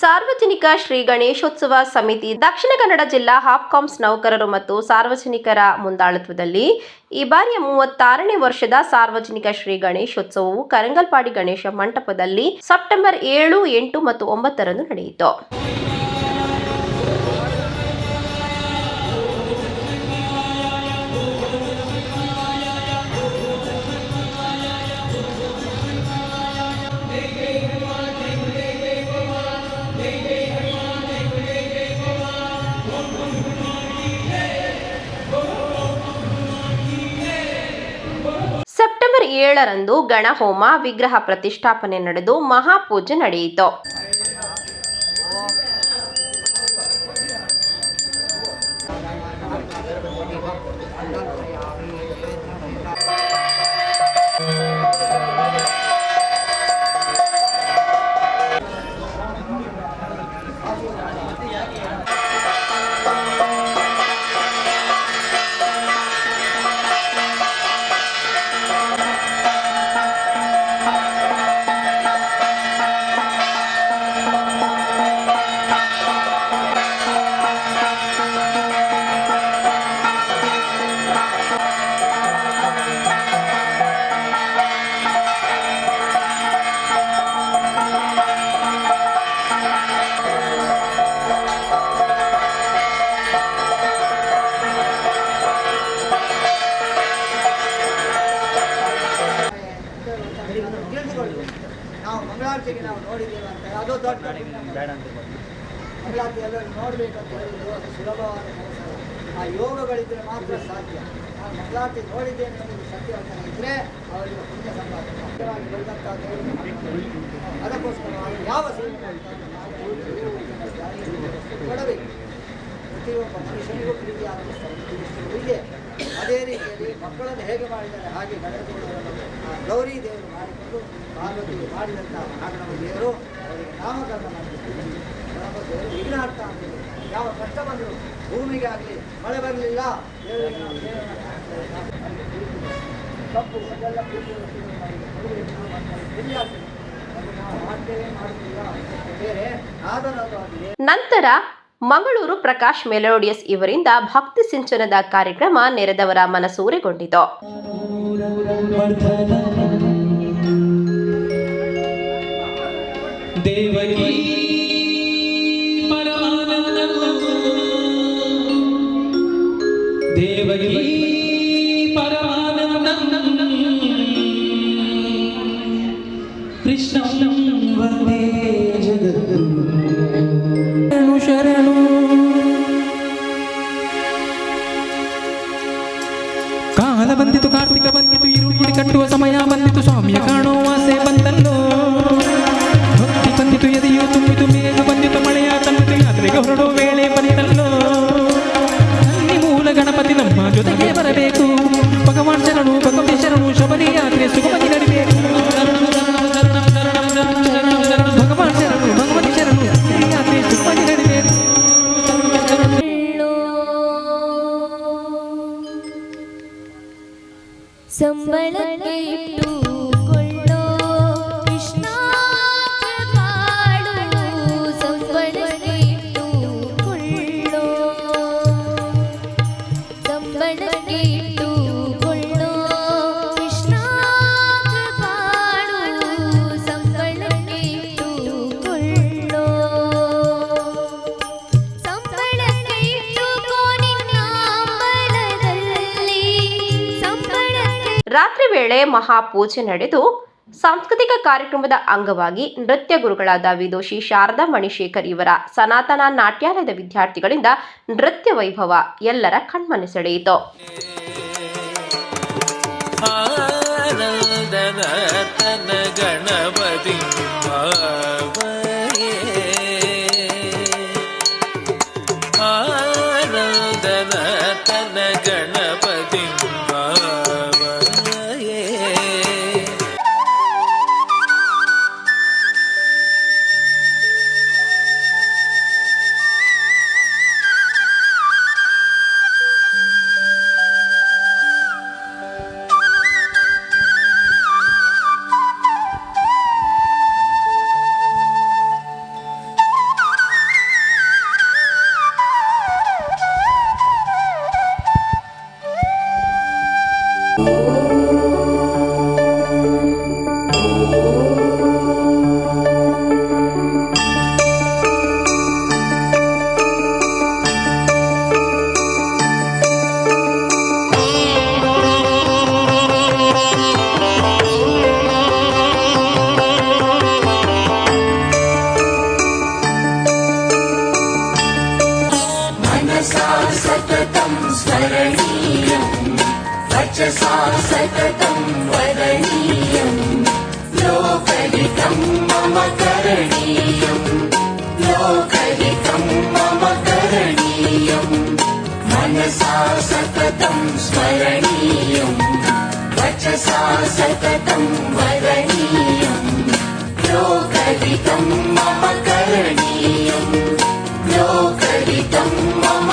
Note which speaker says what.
Speaker 1: ಸಾರ್ವಜನಿಕ ಶ್ರೀ ಗಣೇಶೋತ್ಸವ ಸಮಿತಿ ದಕ್ಷಿಣ ಕನ್ನಡ ಜಿಲ್ಲಾ ಹಾಪ್ಕಾಮ್ಸ್ ನೌಕರರು ಮತ್ತು ಸಾರ್ವಜನಿಕರ ಮುಂದಾಳತ್ವದಲ್ಲಿ ಈ ಬಾರಿಯ ಮೂವತ್ತಾರನೇ ವರ್ಷದ ಸಾರ್ವಜನಿಕ ಶ್ರೀ ಗಣೇಶೋತ್ಸವವು ಕರಂಗಲ್ಪಾಡಿ ಗಣೇಶ ಮಂಟಪದಲ್ಲಿ ಸೆಪ್ಟೆಂಬರ್ ಏಳು, ಎಂಟು ಮತ್ತು ಒಂಬತ್ತರಂದು ನಡೆಯಿತು. ಏಳರಂದು ಗಣಹೋಮ ವಿಗ್ರಹ ಪ್ರತಿಷ್ಠಾಪನೆ ನಡೆದು ಮಹಾಪೂಜೆ ನಡೆಯಿತು.
Speaker 2: ತಿಳಿದುಕೊಳ್ಳಿ ನಾವು ಮಂಗಳಾರತಿಗೆ ನಾವು ನೋಡಿದ್ದೇವೆ ಅಂತ. ಅದು ದೊಡ್ಡ ಮಂಗಳಾರತಿ ಎಲ್ಲರೂ ನೋಡಬೇಕಂತ ಹೇಳಿದ್ರು, ಅದು ಸುಲಭವಾದ ಕೆಲಸ. ಆ ಯೋಗಗಳಿದ್ರೆ ಮಾತ್ರ ಸಾಧ್ಯ. ನಾನು ಮಂಗಳಾರತಿ ನೋಡಿದ್ದೇನೆ ಅನ್ನೋದು ಸತ್ಯವಚನ ಇದ್ದರೆ ಅವರಿಗೆ ಪುಣ್ಯ ಸಂಪಾದನೆ. ಮುಖ್ಯವಾಗಿ ಅದಕ್ಕೋಸ್ಕರ ಯಾವ ಸೇವೆ ಕೊಡಬೇಕು. ಪ್ರತಿಯೊಬ್ಬ ಮನುಷ್ಯನಿಗೂ ಪ್ರೀತಿಯಾದ ಪುಸ್ತಕ ಇದೆ. ಅದೇ ರೀತಿಯಲ್ಲಿ ಮಕ್ಕಳನ್ನು ಹೇಗೆ ಮಾಡಿದ್ದಾರೆ ಹಾಗೆ ಗಣಪತಿ ಗೌರಿ ದೇವರು ಮಾಡಿಕೊಂಡು ಪಾರ್ವತಿ ಮಾಡಿದಂತಹ ನಾಗಣವ ದೇವರು ಅವರಿಗೆ ನಾಮಕರಣ ಮಾಡಿದ್ದಾರೆ ದೇವರು ವಿಘ್ನಾರ್ಥ ಯಾವ ಕಷ್ಟ ಬಂದರೂ ಭೂಮಿಗೆ ಆಗಲಿ ಮಳೆ ಬರಲಿಲ್ಲ ದೇವರಿಗೆ ನಾವು ತಪ್ಪು ಅದೆಲ್ಲ ಮಾಡ್ತೇವೆ ಮಾಡ್ತೀವ ಬೇರೆ ಆಗಿದೆ
Speaker 1: ನಂತರ ಮಂಗಳೂರು ಪ್ರಕಾಶ್ ಮೆಲೋಡಿಯಸ್ ಇವರಿಂದ ಭಕ್ತಿ ಸಿಂಚನದ ಕಾರ್ಯಕ್ರಮ ನೆರೆದವರ ಮನಸೂರೆಗೊಂಡಿತು
Speaker 3: ದೇವಕೀ
Speaker 4: ಸಂಬಳಕ್ಕೆ
Speaker 1: ವೇಳೆ ಮಹಾಪೂಜೆ ನಡೆದು ಸಾಂಸ್ಕೃತಿಕ ಕಾರ್ಯಕ್ರಮದ ಅಂಗವಾಗಿ ನೃತ್ಯ ಗುರುಗಳಾದ ವಿದೋಷಿ ಶಾರದಾ ಮಣಿಶೇಖರ್ ಇವರ ಸನಾತನ ನಾಟ್ಯಾಲಯದ ವಿದ್ಯಾರ್ಥಿಗಳಿಂದ ನೃತ್ಯ ವೈಭವ ಎಲ್ಲರ ಕಣ್ಮನೆ ಸೆಳೆಯಿತು
Speaker 5: ಗಣಪತಿ Música
Speaker 6: सततं वदनीयं लोकहितं मम करणीयं लोकहितं मम करणीयं मनसा सततं स्मरणीयं वचसा सततं वदनीयं लोकहितं मम करणीयम्